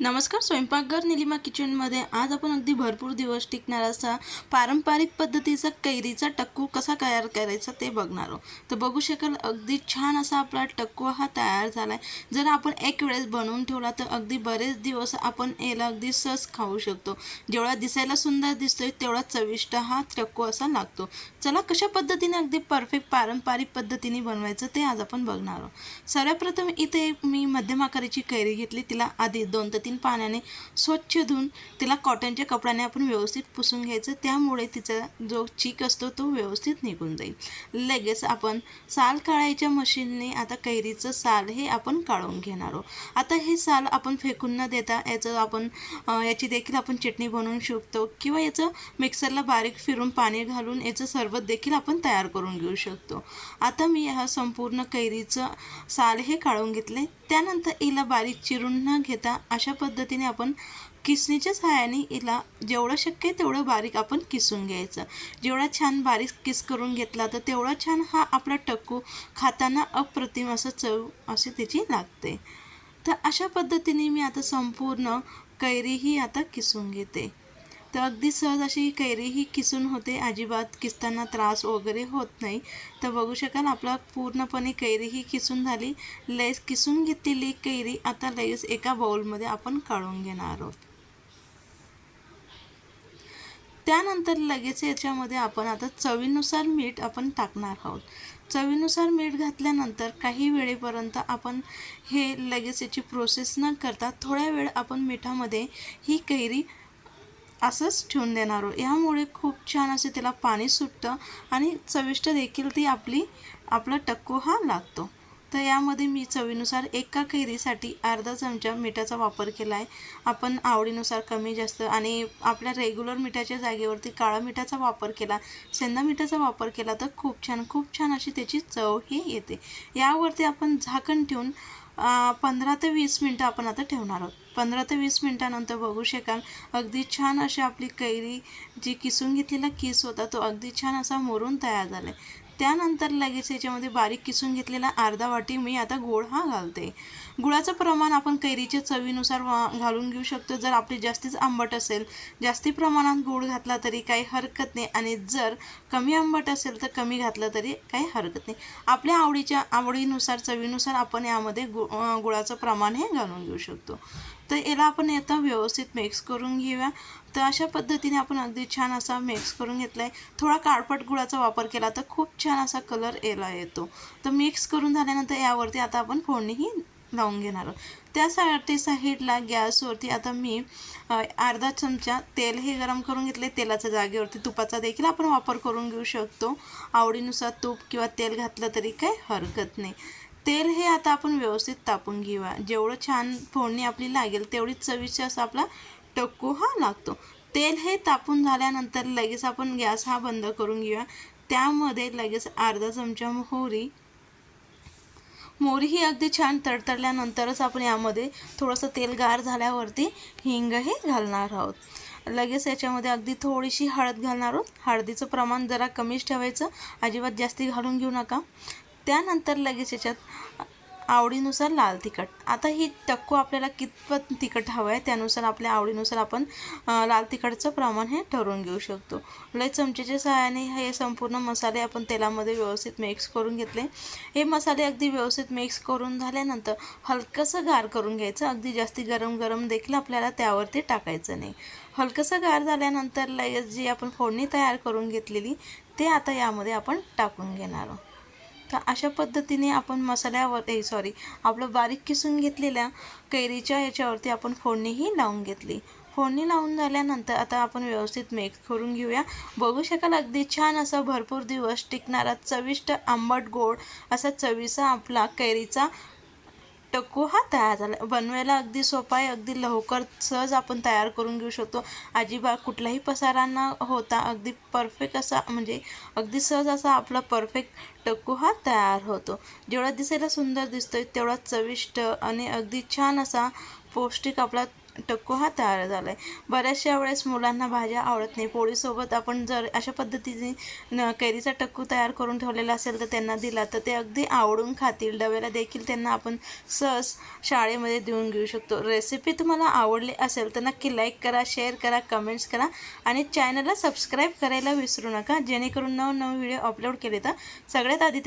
नमस्कार स्वयंपाकघर निलिमा किचनमध्ये आज आपण अगदी भरपूर दिवस टिकणार असा पारंपरिक पद्धतीचा कैरीचा टक्कू कसा तयार करायचा ते बघणार आहोत. तर बघू शकाल अगदी छान असा आपला टक्कू हा तयार झाला आहे जर आपण एक वेळेस बनवून ठेवला तर अगदी बरेच दिवस आपण याला अगदी सहज खाऊ शकतो. जेवढा दिसायला सुंदर दिसतोय तेवढा चविष्ट हा टक्कू असा लागतो. चला कशा पद्धतीने अगदी परफेक्ट पारंपरिक पद्धतीने बनवायचं ते आज आपण बघणार आहोत. सर्वप्रथम इथे मी मध्यम आकाराची कैरी घेतली. तिला आधी दोन तर तीन पाण्याने स्वच्छ धुवून तिला कॉटनच्या कपड्याने आपण व्यवस्थित पुसून घ्यायचं. त्यामुळे तिचा जो चीक असतो तो व्यवस्थित निघून जाईल. लगेच आपण साल काढायच्या मशीनने आता कैरीचं साल हे आपण काढून घेणार आहोत. आता हे साल आपण फेकून न देता याचं आपण याची देखील आपण चटणी बनवून शकतो किंवा याचं मिक्सरला बारीक फिरून पाणी घालून याचं सरबत देखील आपण तयार करून घेऊ शकतो. आता मी हा संपूर्ण कैरीचं साल हे काढून घेतले त्यानंतर हिला बारीक चिरून न घेता अशा पद्धतीने आपण किसणीच्या सहाय्याने हिला जेवढं शक्य आहे तेवढं बारीक आपण किसून घ्यायचं. जेवढा छान बारीक किस करून घेतला तर तेवढा छान हा आपला टक्कू खाताना अप्रतिम असं चव अशी त्याची लागते. तर अशा पद्धतीने मी आता संपूर्ण कैरीही आता किसून घेते. तर अगदी सहज अशी कैरी ही किसून होते. अजिबात किसताना त्रास वगैरे होत नाही. तर बघू शकाल आपला पूर्णपणे कैरी ही किसून झाली. लेस किसून घेतलेली कैरी आता लगेच एका बाऊलमध्ये आपण काढून घेणार आहोत. त्यानंतर लगेच याच्यामध्ये आपण आता चवीनुसार मीठ आपण टाकणार आहोत. चवीनुसार मीठ घातल्यानंतर काही वेळेपर्यंत आपण हे लगेच याची प्रोसेस न करता थोड्या वेळ आपण मिठामध्ये ही कैरी असंच ठेवून देणार आहोत. यामुळे खूप छान असे त्याला पाणी सुटतं आणि चविष्ट देखील ती आपली आपला टक्को हा लागतो. तर यामध्ये मी चवीनुसार एका कैरीसाठी अर्धा चमचा मिठाचा वापर केला आहे आपण आवडीनुसार कमी जास्त आणि आपल्या रेग्युलर मिठाच्या जागेवरती काळा मिठाचा वापर केला सेंदा मिठाचा वापर केला तर खूप छान खूप छान अशी त्याची चव ही येते. यावरती आपण झाकण ठेवून पंधरा ते वीस मिनटं आपण आता ठेवणार आहोत. पंधरा ते वीस मिनटानंतर बघू शकाल अगदी छान अशी आपली कैरी जी किसून घेतलेला किस होता तो अगदी छान असा मोरून तयार झाला आहे त्यानंतर लगेच याच्यामध्ये बारीक किसून घेतलेला अर्धा वाटी मी आता गोळ हा घालते. गुळाचं प्रमाण आपण कैरीच्या चवीनुसार वा- घालून घेऊ शकतो. जर आपली जास्तीच आंबट असेल जास्ती प्रमाणात गोड घातला तरी काही हरकत नाही. आणि जर कमी आंबट असेल तर कमी घातलं तरी काही हरकत नाही. आपल्या आवडीच्या आवडीनुसार चवीनुसार आपण यामध्ये गु गुळाचं प्रमाण हे घालून घेऊ शकतो. तर याला आपण आता व्यवस्थित मिक्स करून घेऊया. तर अशा पद्धतीने आपण अगदी छान असा मिक्स करून घेतला आहे थोडा काळपट गुळाचा वापर केला तर खूप छान असा कलर याला येतो. तर मिक्स करून झाल्यानंतर यावरती आता आपण फोडणीही लावून घेणार आहोत. त्यासाठी साईडला गॅसवरती आता मी अर्धा चमचा तेल हे गरम करून घेतले. तेलाच्या जागेवरती तुपाचा देखील आपण वापर करून घेऊ शकतो. आवडीनुसार तूप किंवा तेल घातलं तरी काही हरकत नाही. तेल हे आता आपण व्यवस्थित तापून घेऊया. जेवढं छान फोडणी आपली लागेल तेवढीच चविष्ट असा आपला टक्कू हा लागतो. तेल हे तापून झाल्यानंतर लगेच आपण गॅस हा बंद करून घेऊया. त्यामध्ये लगेच अर्धा चमचा मोहरी. मोहरी ही अगदी छान तडतडल्यानंतरच आपण यामध्ये थोडंसं तेल गार झाल्यावरती हिंग हे घालणार आहोत. लगेच याच्यामध्ये अगदी थोडीशी हळद घालणार आहोत. हळदीचं प्रमाण जरा कमीच ठेवायचं. अजिबात जास्ती घालून घेऊ नका. त्यानंतर लगेच याच्यात आवडीनुसार लाल तिखट. आता ही टक्कू आपल्याला कितपत तिखट हवं आहे त्यानुसार आपल्या आवडीनुसार आपण लाल तिखटचं प्रमाण हे ठरवून घेऊ शकतो. लय चमचेच्या सहाय्याने हे संपूर्ण मसाले आपण तेलामध्ये व्यवस्थित मिक्स करून घेतले. हे मसाले अगदी व्यवस्थित मिक्स करून झाल्यानंतर हलकंसं गार करून घ्यायचं. अगदी जास्ती गरम गरम देखील आपल्याला त्यावरती टाकायचं नाही. हलकंसं गार झाल्यानंतर लगेच जी आपण फोडणी तयार करून घेतलेली ते आता यामध्ये आपण टाकून घेणार आहोत. तर अशा पद्धतीने आपण मसाल्यावर ए सॉरी आपलं बारीक किसून घेतलेल्या कैरीच्या याच्यावरती आपण फोडणीही लावून घेतली. फोडणी लावून झाल्यानंतर आता आपण व्यवस्थित मिक्स करून घेऊया. बघू शकाल अगदी छान असा भरपूर दिवस टिकणारा चविष्ट आंबट गोड असा चवीचा आपला कैरीचा टक्कू हा तयार झाला. बनवायला अगदी सोपा आहे अगदी लवकर सहज आपण तयार करून घेऊ शकतो. अजिबात कुठलाही पसारा न होता अगदी परफेक्ट असा म्हणजे अगदी सहज असा आपला परफेक्ट टक्कू हा तयार होतो. जेवढा दिसायला सुंदर दिसतोय तेवढा चविष्ट आणि अगदी छान असा पौष्टिक आपला टक्कू हा तयार झाला आहे बऱ्याचशा वेळेस मुलांना भाज्या आवडत नाही. पोळीसोबत आपण जर अशा पद्धतीने न कैरीचा टक्कू तयार करून ठेवलेला असेल तर त्यांना दिला तर ते अगदी आवडून खातील. डब्याला देखील त्यांना आपण सहज शाळेमध्ये देऊन घेऊ शकतो. रेसिपी तुम्हाला आवडली असेल तर नक्की लाईक करा शेअर करा कमेंट्स करा आणि चॅनलला सबस्क्राईब करायला विसरू नका. जेणेकरून नवनवे व्हिडिओ अपलोड केले तर सगळ्यात आधी ते